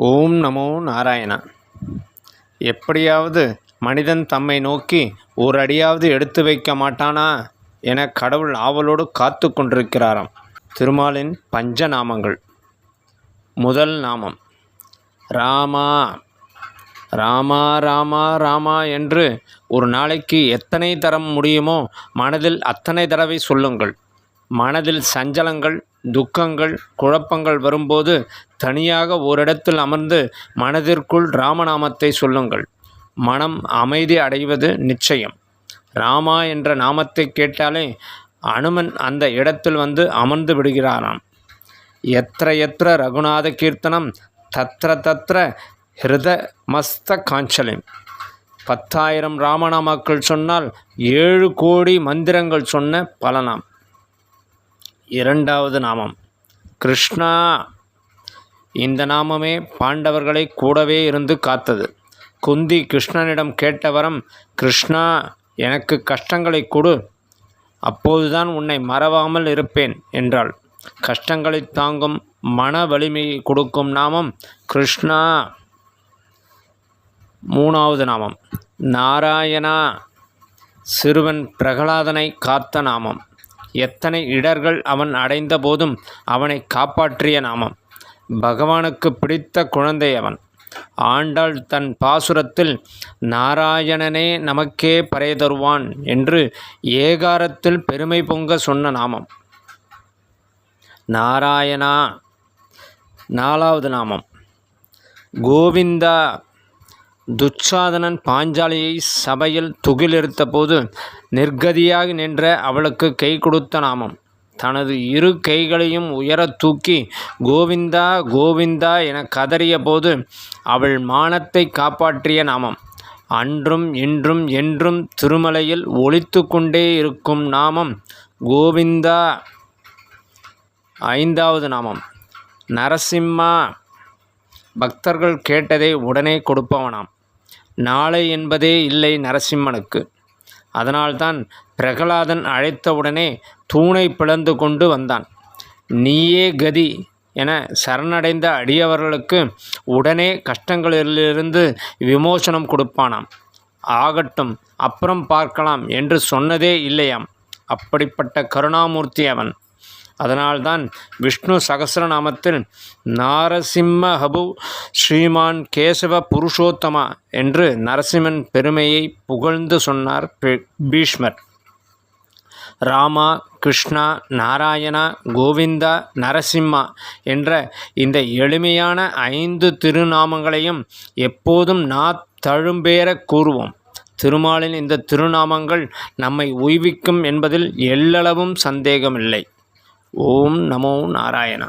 ஓம் நமோ நாராயணா. எப்படியாவது மனிதன் தம்மை நோக்கி ஒரு அடியாவது எடுத்து வைக்க மாட்டானா என கடவுள் ஆவலோடு காத்து கொண்டிருக்கிறாராம். திருமாலின் பஞ்ச நாமங்கள் முதல் நாமம். ராமா. ராமா ராமா ராமா என்று ஒரு நாளைக்கு எத்தனை தரம் முடியுமோ மனதில் அத்தனை தடவை சொல்லுங்கள். மனதில் சஞ்சலங்கள் துக்கங்கள் குழப்பங்கள் வரும்போது தனியாக ஓரிடத்தில் அமர்ந்து மனதிற்குள் ராமநாமத்தை சொல்லுங்கள். மனம் அமைதி அடைவது நிச்சயம். ராமா என்ற நாமத்தை கேட்டாலே அனுமன் அந்த இடத்தில் வந்து அமர்ந்து விடுகிறாராம். எத்த எத்திர ரகுநாத கீர்த்தனம் தத்ர தத்ர ஹிருத மஸ்த காஞ்சலிம் பத்தாயிரம் ராமநாமாக்கள் சொன்னால் ஏழு கோடி மந்திரங்கள் சொன்ன பலனாம். இரண்டாவது நாமம். கிருஷ்ணா இந்த நாமமே பாண்டவர்களை கூடவே இருந்து காத்தது. குந்தி கிருஷ்ணனிடம் கேட்ட வரம் கிருஷ்ணா எனக்கு கஷ்டங்களை கொடு. அப்போதுதான் உன்னை மறவாமல் இருப்பேன் என்றாள். கஷ்டங்களை தாங்கும் மன வலிமையை கொடுக்கும் நாமம் கிருஷ்ணா. மூணாவது நாமம். நாராயணா சிறுவன் பிரகலாதனை காத்த நாமம். எத்தனை இடர்கள் அவன் அடைந்த போதும் அவனை காப்பாற்றிய நாமம்? பகவானுக்கு பிடித்த குழந்தை அவன். ஆண்டாள் தன் பாசுரத்தில் நாராயணனே நமக்கே பறை தருவான் என்று ஏகாரத்தில் பெருமை பொங்க சொன்ன நாமம். நாராயணா நாலாவது நாமம். கோவிந்தா துச்சாதனன் பாஞ்சாலியை சபையில் துகிலெடுத்த போது நிர்கதியாக நின்ற அவளுக்கு கை கொடுத்த நாமம். தனது இரு கைகளையும் உயரத் தூக்கி கோவிந்தா கோவிந்தா என கதறிய போது அவள் மானத்தை காப்பாற்றிய நாமம். அன்றும் இன்றும் என்றும் திருமலையில் ஒழித்து கொண்டே இருக்கும் நாமம் கோவிந்தா ஐந்தாவது நாமம். நரசிம்மா பக்தர்கள் கேட்டதை உடனே கொடுப்பவனாம். நாளை என்பதே இல்லை நரசிம்மனுக்கு. அதனால்தான் பிரகலாதன் அழைத்தவுடனே தூணை பிளந்து கொண்டு வந்தான். நீயே கதி என சரணடைந்த அடியவர்களுக்கு உடனே கஷ்டங்களிலிருந்து விமோசனம் கொடுப்பானாம். ஆகட்டும் அப்புறம் பார்க்கலாம் என்று சொன்னதே இல்லையாம். அப்படிப்பட்ட கருணாமூர்த்தி அவன். அதனால்தான் விஷ்ணு சகசிரநாமத்தில் நாரசிம்மஹபு ஸ்ரீமான் கேசவ புருஷோத்தமா என்று நரசிம்மன் பெருமையை புகழ்ந்து சொன்னார் பீஷ்மர். ராமா கிருஷ்ணா நாராயணா கோவிந்தா நரசிம்மா என்ற இந்த எளிமையான ஐந்து திருநாமங்களையும் எப்போதும் நா தழும்பேற கூறுவோம். திருமாலின் இந்த திருநாமங்கள் நம்மை உய்விக்கும் என்பதில் எல்லளவும் சந்தேகமில்லை. ஓம் நமோ நாராயணா